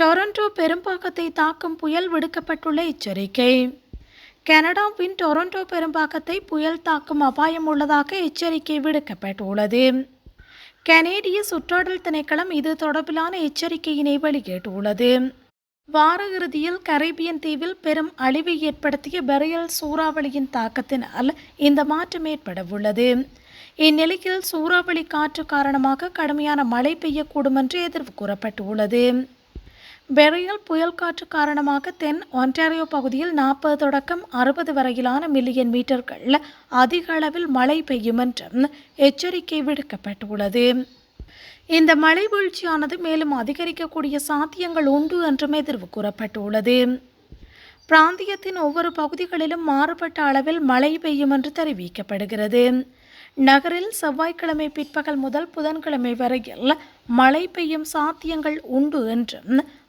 Toronto பெரும்பாக்கத்தை தாக்கும் புயல் விடுக்கப்பட்டுள்ள எச்சரிக்கை. கனடாவின் டொரண்டோ பெரும்பாக்கத்தை புயல் தாக்கும் அபாயம் உள்ளதாக எச்சரிக்கை விடுக்கப்பட்டுள்ளது. கனேடிய சுற்றாடல் திணைக்களம் இது தொடர்பிலான எச்சரிக்கையினை வெளியிட்டுள்ளது. வார இறுதியில் கரீபியன் தீவில் பெரும் அழிவை ஏற்படுத்திய பெரியல் சூறாவளியின் தாக்கத்தினால் இந்த மாற்றம் ஏற்படவுள்ளது. இந்நிலையில் சூறாவளி காற்று காரணமாக கடுமையான மழை பெய்யக்கூடும் என்று எதிர்வு கூறப்பட்டுள்ளது. பெரியல் புயல் காற்று காரணமாக தென் ஒன்டாரியோ பகுதியில் நாற்பது தொடக்கம் அறுபது வரையிலான மில்லியன் மீட்டர்கள் அதிக அளவில் மழை பெய்யும் என்றும் எச்சரிக்கை விடுக்கப்பட்டுள்ளது. இந்த மழை வீழ்ச்சியானது மேலும் அதிகரிக்கக்கூடிய சாத்தியங்கள் உண்டு என்றும் எதிர்வு கூறப்பட்டுள்ளது. பிராந்தியத்தின் ஒவ்வொரு பகுதிகளிலும் மாறுபட்ட அளவில் மழை பெய்யும் என்று தெரிவிக்கப்படுகிறது. நகரில் செவ்வாய்க்கிழமை பிற்பகல் முதல் புதன்கிழமை வரையில் மழை பெய்யும் சாத்தியங்கள் உண்டு என்றும்